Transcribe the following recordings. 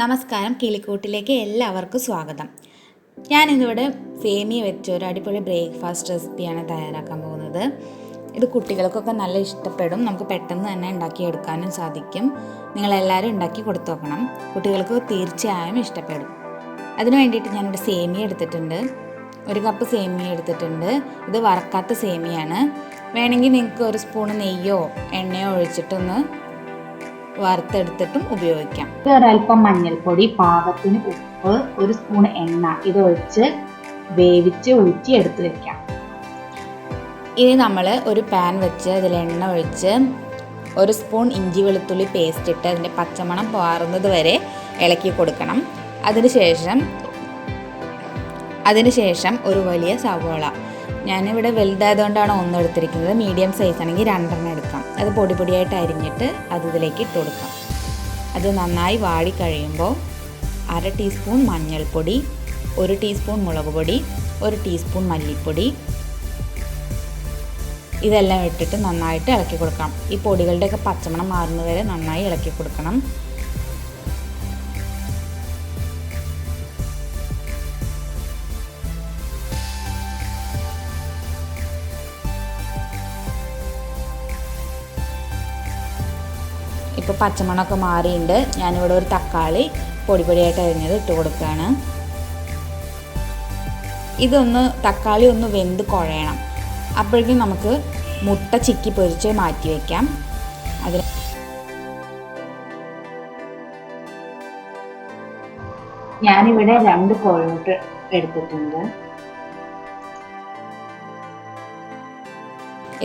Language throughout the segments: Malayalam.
നമസ്കാരം കിളിക്കൂട്ടിലേക്ക് എല്ലാവർക്കും സ്വാഗതം. ഞാനിന്നിവിടെ സേമിയ വെച്ച് ഒരു അടിപൊളി ബ്രേക്ക്ഫാസ്റ്റ് റെസിപ്പിയാണ് തയ്യാറാക്കാൻ പോകുന്നത്. ഇത് കുട്ടികൾക്കൊക്കെ നല്ല ഇഷ്ടപ്പെടും. നമുക്ക് പെട്ടെന്ന് തന്നെ ഉണ്ടാക്കിയെടുക്കാനും സാധിക്കും. നിങ്ങളെല്ലാവരും ഉണ്ടാക്കി കൊടുത്തു നോക്കണം കുട്ടികൾക്ക് തീർച്ചയായും ഇഷ്ടപ്പെടും. അതിന് വേണ്ടിയിട്ട് ഞാനിവിടെ സേമിയ എടുത്തിട്ടുണ്ട്. ഒരു കപ്പ് സേമിയ എടുത്തിട്ടുണ്ട്. ഇത് വറക്കാത്ത സേമിയാണ്. വേണമെങ്കിൽ നിങ്ങൾക്ക് ഒരു സ്പൂൺ നെയ്യോ എണ്ണയോ ഒഴിച്ചിട്ടൊന്ന് വറുത്തെടുത്തിട്ടും ഉപയോഗിക്കാം. ഒരല്പം മഞ്ഞൾപ്പൊടി പാകത്തിന് ഉപ്പ് ഒരു സ്പൂൺ എണ്ണ. ഇത് ഒഴിച്ച് വേവിച്ച് ഊറ്റി എടുത്ത് വെക്കാം. ഇനി നമ്മൾ ഒരു പാൻ വെച്ച് അതിൽ എണ്ണ ഒഴിച്ച് ഒരു സ്പൂൺ ഇഞ്ചി വെളുത്തുള്ളി പേസ്റ്റ് ഇട്ട് അതിന്റെ പച്ചമണം പാറുന്നത് വരെ ഇളക്കി കൊടുക്കണം. അതിനുശേഷം അതിനുശേഷം ഒരു വലിയ സവോള. ഞാനിവിടെ വലുതായതുകൊണ്ടാണ് ഒന്ന് എടുത്തിരിക്കുന്നത് മീഡിയം സൈസ് ആണെങ്കിൽ രണ്ടെണ്ണം എടുക്കാം. അത് പൊടി പൊടിയായിട്ട് അരിഞ്ഞിട്ട് അത് ഇതിലേക്ക് ഇട്ട് കൊടുക്കാം. അത് നന്നായി വാടി കഴിയുമ്പോൾ അര ടീസ്പൂൺ മഞ്ഞൾപ്പൊടി ഒരു ടീസ്പൂൺ മുളക് പൊടി ഒരു ടീസ്പൂൺ മല്ലിപ്പൊടി. ഇതെല്ലാം ഇട്ടിട്ട് നന്നായിട്ട് ഇളക്കി കൊടുക്കണം ഈ പൊടികളുടെയൊക്കെ പച്ചമണം മാറുന്നവരെ നന്നായി ഇളക്കി കൊടുക്കണം. ഇപ്പോൾ പച്ചമണമൊക്കെ മാറിയിട്ടുണ്ട് ഞാനിവിടെ ഒരു തക്കാളി പൊടി പൊടിയായിട്ട് അരിഞ്ഞത് ഇട്ട് കൊടുക്കുകയാണ് ഇതൊന്ന് തക്കാളി ഒന്ന് വെന്ത് കുഴയണം. അപ്പോഴേക്കും നമുക്ക് മുട്ട ചിക്കി പൊരിച്ച് മാറ്റി വയ്ക്കാം അതിൽ ഞാനിവിടെ രണ്ട് കോഴിമുട്ട എടുത്തിട്ടുണ്ട്.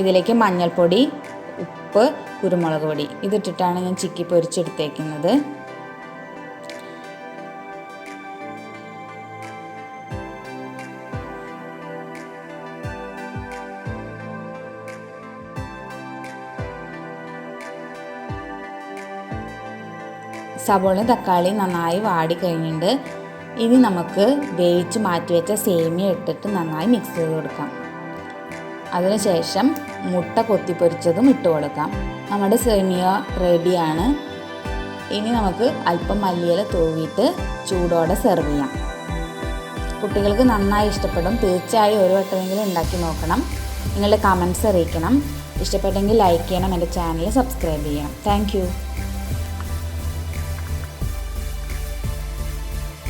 ഇതിലേക്ക് മഞ്ഞൾപ്പൊടി ഉപ്പ് കുരുമുളക് പൊടി. ഇതിട്ടിട്ടാണ് ഞാൻ ചിക്കി പൊരിച്ചെടുത്തേക്കുന്നത്. സവോളയും തക്കാളിയും നന്നായി വാടി കഴിഞ്ഞിട്ടുണ്ട്. ഇനി നമുക്ക് വേവിച്ച് മാറ്റിവെച്ച സേമിയ ഇട്ടിട്ട് നന്നായി മിക്സ് ചെയ്ത് കൊടുക്കാം. അതിനുശേഷം മുട്ട കൊത്തിപ്പൊരിച്ചതും ഇട്ട് കൊടുക്കാം. നമ്മുടെ സേമിയ റെഡിയാണ്. ഇനി നമുക്ക് അല്പം മല്ലിയില തൂവിയിട്ട് ചൂടോടെ സെർവ് ചെയ്യാം. കുട്ടികൾക്ക് നന്നായി ഇഷ്ടപ്പെടും. തീർച്ചയായും ഒരു വട്ടമെങ്കിലും ഉണ്ടാക്കി നോക്കണം. നിങ്ങളുടെ കമൻസ് അറിയിക്കണം. ഇഷ്ടപ്പെട്ടെങ്കിൽ ലൈക്ക് ചെയ്യണം. എന്റെ ചാനൽ സബ്സ്ക്രൈബ് ചെയ്യണം. താങ്ക്